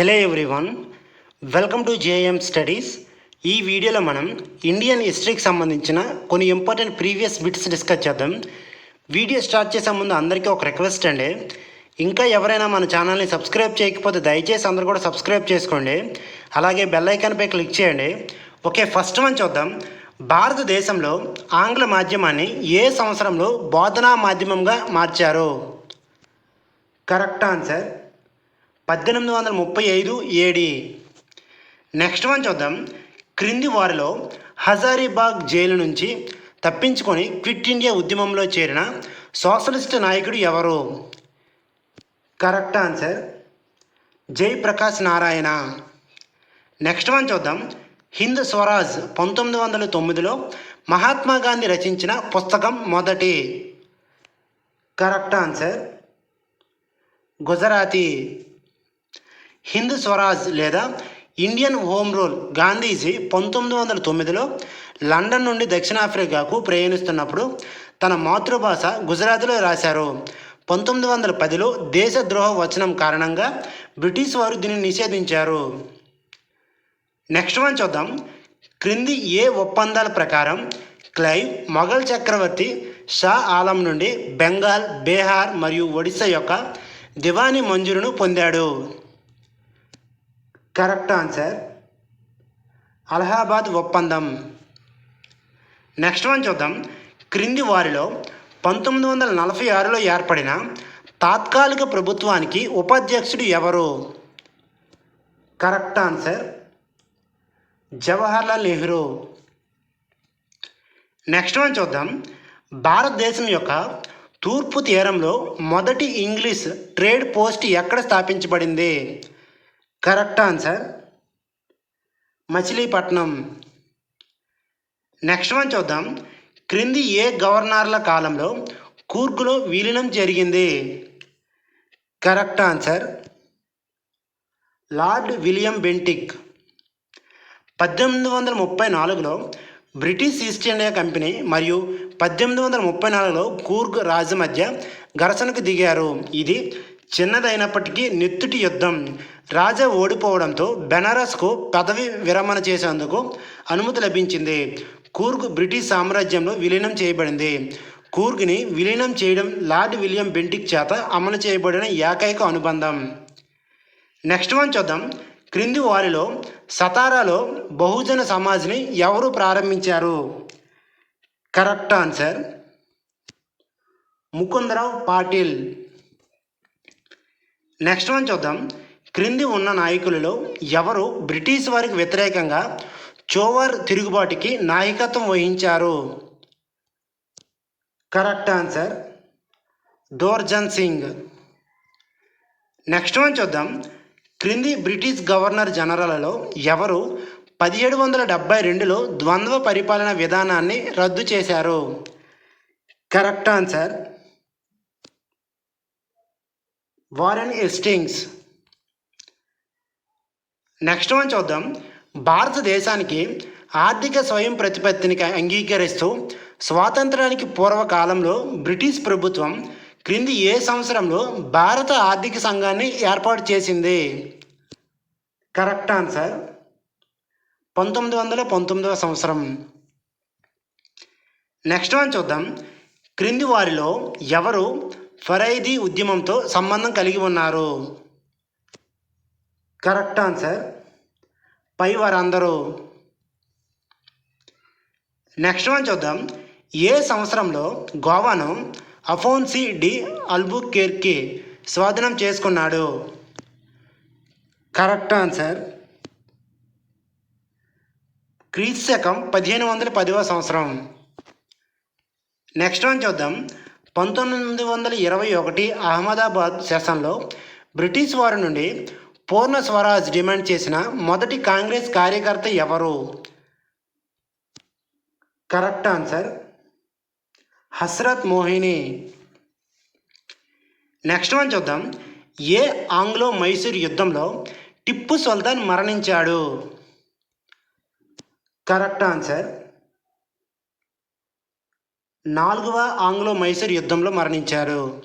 Hello everyone welcome to JM studies ఈ వీడియోలో మనం ఇండియన్ హిస్టరీకి సంబంధించిన కొన్ని ఇంపార్టెంట్ ప్రీవియస్ బిట్స్ డిస్కస్ చేద్దాం. వీడియో స్టార్ట్ చేసే ముందు అందరికీ ఒక రిక్వెస్ట్ అండి. ఇంకా ఎవరైనా మన ఛానల్ని సబ్స్క్రైబ్ చేయకపోతే దయచేసి అందరూ కూడా సబ్స్క్రైబ్ చేసుకోండి. అలాగే బెల్ ఐకాన్పై క్లిక్ చేయండి. ఓకే ఫస్ట్ వన్ చూద్దాం. భారతదేశంలో ఆంగ్ల మాధ్యమాన్ని ఏ సంవత్సరంలో బోధనా మాధ్యమంగా మార్చారు? కరెక్ట్ ఆన్సర్ పద్దెనిమిది వందల ముప్పై ఐదు ఏడి నెక్స్ట్ వన్ చూద్దాం. క్రింది వారిలో హజారీబాగ్ జైలు నుంచి తప్పించుకొని క్విట్ ఇండియా ఉద్యమంలో చేరిన సోషలిస్ట్ నాయకుడు ఎవరు? Correct answer Jayaprakash Narayan. Next one చూద్దాం. హింద్ స్వరాజ్ పంతొమ్మిది వందల తొమ్మిదిలో మహాత్మా గాంధీ రచించిన పుస్తకం మొదటి. Correct answer Gujarati. Hind Swaraj లేదా ఇండియన్ హోమ్ రూల్ గాంధీజీ పంతొమ్మిది వందల తొమ్మిదిలో లండన్ నుండి దక్షిణాఫ్రికాకు ప్రయాణిస్తున్నప్పుడు తన మాతృభాష గుజరాత్లో రాశారు. పంతొమ్మిది వందల పదిలో దేశద్రోహ వచనం కారణంగా బ్రిటిష్ వారు దీనిని నిషేధించారు. నెక్స్ట్ వన్ చూద్దాం. క్రింది ఏ ఒప్పందాల ప్రకారం క్లైవ్ మొఘల్ చక్రవర్తి షా ఆలం నుండి బెంగాల్ బీహార్ మరియు ఒడిశా యొక్క దివానీ మంజూరును పొందాడు? Correct answer. అలహాబాద్ ఒప్పందం. నెక్స్ట్ వన్ చూద్దాం. క్రింది వారిలో పంతొమ్మిది వందల నలభై ఆరులో ఏర్పడిన తాత్కాలిక ప్రభుత్వానికి ఉపాధ్యక్షుడు ఎవరు? Correct answer Jawaharlal Nehru. Next one చూద్దాం. భారతదేశం యొక్క తూర్పు తీరంలో మొదటి ఇంగ్లీష్ ట్రేడ్ పోస్ట్ ఎక్కడ స్థాపించబడింది? Correct answer. Machilipatnam. Next one చూద్దాం. క్రింది ఏ గవర్నర్ల కాలంలో కూర్గులో విలీనం జరిగింది? Correct answer. Lord William Bentinck. పద్దెనిమిది వందల ముప్పై నాలుగులో బ్రిటిష్ ఈస్ట్ ఇండియా కంపెనీ మరియు పద్దెనిమిది వందల ముప్పై నాలుగులో కూర్గ్ రాజు మధ్య ఘర్షణకు దిగారు. ఇది చిన్నదైనప్పటికీ నెత్తుటి యుద్ధం. రాజా ఓడిపోవడంతో బెనారస్కు పదవి విరమణ చేసేందుకు అనుమతి లభించింది. కూర్గ్ బ్రిటిష్ సామ్రాజ్యంలో విలీనం చేయబడింది. కూర్గ్ని విలీనం చేయడం లార్డ్ విలియం బెంటిక్ చేత అమలు చేయబడిన ఏకైక అనుబంధం. నెక్స్ట్ వన్ చూద్దాం. క్రింది వారిలో సతారాలో బహుజన సమాజ్ని ఎవరు ప్రారంభించారు? Correct answer Mukundrao Patil. Next one చూద్దాం. క్రింది ఉన్న నాయకులలో ఎవరు బ్రిటిష్ వారికి వ్యతిరేకంగా చోవర్ తిరుగుబాటుకి నాయకత్వం వహించారు? Correct answer Durjan Singh next one చూద్దాం. క్రింది బ్రిటిష్ గవర్నర్ జనరల్లో ఎవరు పదిహేడు వందల డెబ్బై రెండులో ద్వంద్వ పరిపాలన విధానాన్ని రద్దు చేశారు? Correct answer Warren Hastings next one చూద్దాం. భారతదేశానికి ఆర్థిక స్వయం ప్రతిపత్తిని అంగీకరిస్తూ స్వాతంత్రానికి పూర్వకాలంలో బ్రిటిష్ ప్రభుత్వం క్రింది ఏ సంవత్సరంలో భారత ఆర్థిక సంఘాన్ని ఏర్పాటు చేసింది? కరెక్ట్ ఆన్సర్ పంతొమ్మిది వందల పంతొమ్మిదవ సంవత్సరం. నెక్స్ట్ వన్ చూద్దాం. క్రింది వారిలో ఎవరు ఫరైదీ ఉద్యమంతో సంబంధం కలిగి ఉన్నారు. Correct answer. పై వారందరూ నెక్స్ట్ వన్ చూద్దాం. ఏ సంవత్సరంలో గోవాను అఫోన్సీ డి అల్బుకేర్కి స్వాధీనం చేసుకున్నాడు? Correct answer. క్రీస్తు శకం పదిహేను వందల పదివ సంవత్సరం. నెక్స్ట్ వన్ చూద్దాం. పంతొమ్మిది వందల ఇరవై ఒకటి అహ్మదాబాద్ సెషన్లో బ్రిటిష్ వారి నుండి పూర్ణ స్వరాజ్ డిమాండ్ చేసిన మొదటి కాంగ్రెస్ కార్యకర్త ఎవరు? Correct answer Hasrat Mohani. Next one చూద్దాం. ఏ ఆంగ్లో మైసూర్ యుద్ధంలో టిప్పు సుల్తాన్ మరణించాడు? కరెక్ట్ ఆన్సర్ నాలుగవ ఆంగ్లో మైసూర్ యుద్ధంలో మరణించారు.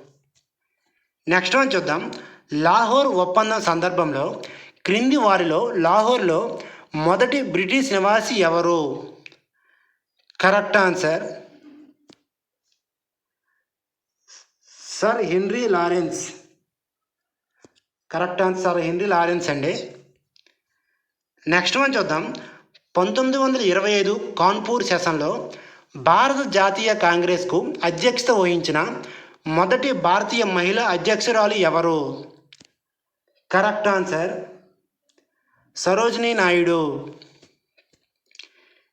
నెక్స్ట్ వన్ చూద్దాం. లాహోర్ ఒప్పందం సందర్భంలో క్రింది వారిలో లాహోర్లో మొదటి బ్రిటిష్ నివాసి ఎవరు? Correct answer sir Henry Lawrence correct answer Henry Lawrence అండి. నెక్స్ట్ వన్ చూద్దాం. పంతొమ్మిది వందల ఇరవై ఐదు కాన్పూర్ సెషన్లో భారత జాతీయ కాంగ్రెస్కు అధ్యక్షత వహించిన మొదటి భారతీయ మహిళా అధ్యక్షురాలు ఎవరు? Correct answer Sarojini Naidu.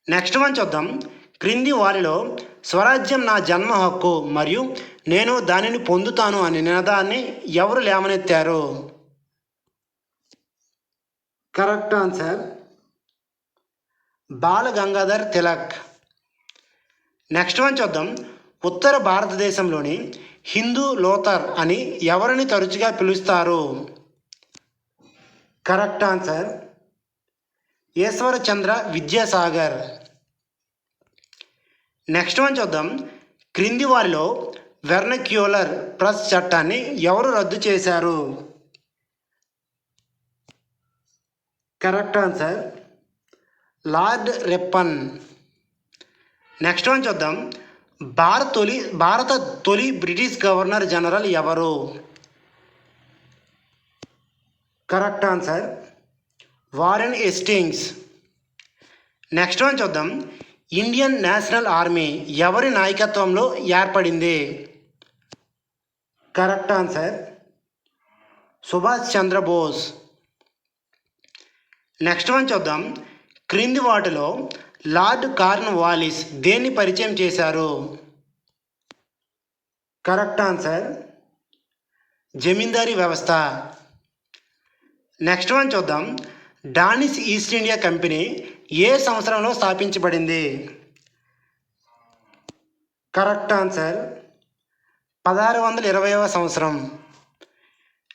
Next one చూద్దాం. క్రింది వారిలో స్వరాజ్యం నా జన్మ హక్కు మరియు నేను దానిని పొందుతాను అనే నినాదాన్ని ఎవరు లేవనెత్తారు? Correct answer Bal Gangadhar Tilak. Next one చూద్దాం. ఉత్తర భారతదేశంలోని హిందూ లోతర్ అని ఎవరిని తరచుగా పిలుస్తారు? Correct answer Ishwarchandra Vidyasagar. Next one చూద్దాం. క్రింది వారిలో వెర్నక్యూలర్ ప్రెస్ చట్టాన్ని ఎవరు రద్దు చేశారు? Correct answer Lord Ripon. Next one చూద్దాం. భారత తొలి భారత తొలి బ్రిటిష్ గవర్నర్ జనరల్ ఎవరు? Correct answer Warren Hastings next one చూద్దాం. ఇండియన్ నేషనల్ ఆర్మీ ఎవరి నాయకత్వంలో ఏర్పడింది? Correct answer Subhash Chandrabose next one చూద్దాం. క్రింది వాటిలో లార్డ్ కార్న్ వాలిస్ దేన్ని పరిచయం చేశారు? Correct answer. జమీందారీ వ్యవస్థ. నెక్స్ట్ వన్ చూద్దాం. డానిస్ ఈస్ట్ ఇండియా కంపెనీ ఏ సంవత్సరంలో స్థాపించబడింది? Correct answer. పదహారు వందల ఇరవైవ సంవత్సరం.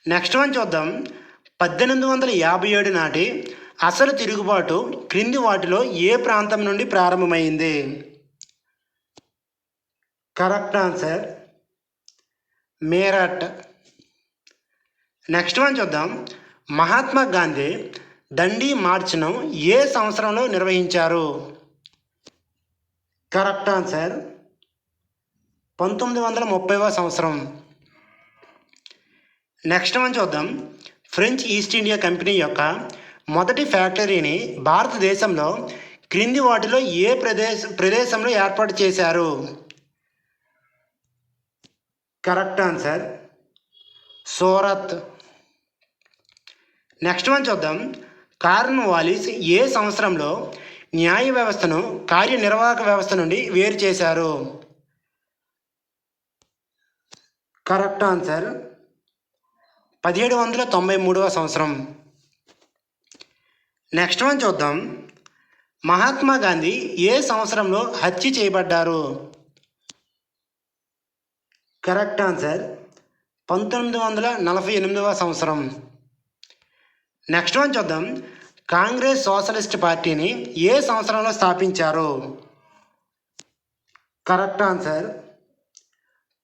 నెక్స్ట్ వన్ చూద్దాం. పద్దెనిమిది వందల యాభై ఏడు నాటి అసలు తిరుగుబాటు క్రింది వాటిలో ఏ ప్రాంతం నుండి ప్రారంభమైంది? Correct answer Meerut next one చూద్దాం. మహాత్మా గాంధీ దండి మార్చ్ను ఏ సంవత్సరంలో నిర్వహించారు? కరెక్ట్ ఆన్సర్ పంతొమ్మిది వందల ముప్పైవ సంవత్సరం. నెక్స్ట్ వన్ చూద్దాం. ఫ్రెంచ్ ఈస్ట్ ఇండియా కంపెనీ యొక్క మొదటి ఫ్యాక్టరీని భారతదేశంలో క్రింది వాటిలో ఏ ప్రదేశ ప్రదేశంలో ఏర్పాటు చేశారు? Correct answer Surat. Next one చూద్దాం. కార్న్ వాలిస్ ఏ సంవత్సరంలో న్యాయ వ్యవస్థను కార్యనిర్వాహక వ్యవస్థ నుండి వేరు చేశారు? కరెక్ట్ ఆన్సర్ పదిహేడు వందల తొంభై మూడవ సంవత్సరం. నెక్స్ట్ వన్ చూద్దాం. మహాత్మా గాంధీ ఏ సంవత్సరంలో హత్య చేయబడ్డారు? కరెక్ట్ ఆన్సర్ పంతొమ్మిది వందల నలభై ఎనిమిదవ సంవత్సరం. నెక్స్ట్ వన్ చూద్దాం. కాంగ్రెస్ సోషలిస్ట్ పార్టీని ఏ సంవత్సరంలో స్థాపించారు? కరెక్ట్ ఆన్సర్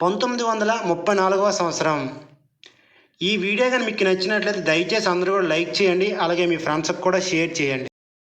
పంతొమ్మిది వందల ముప్పై నాలుగవ సంవత్సరం. ఈ వీడియో కానీ మీకు నచ్చినట్లయితే దయచేసి అందరూ కూడా లైక్ చేయండి. అలాగే మీ ఫ్రెండ్స్కి కూడా షేర్ చేయండి.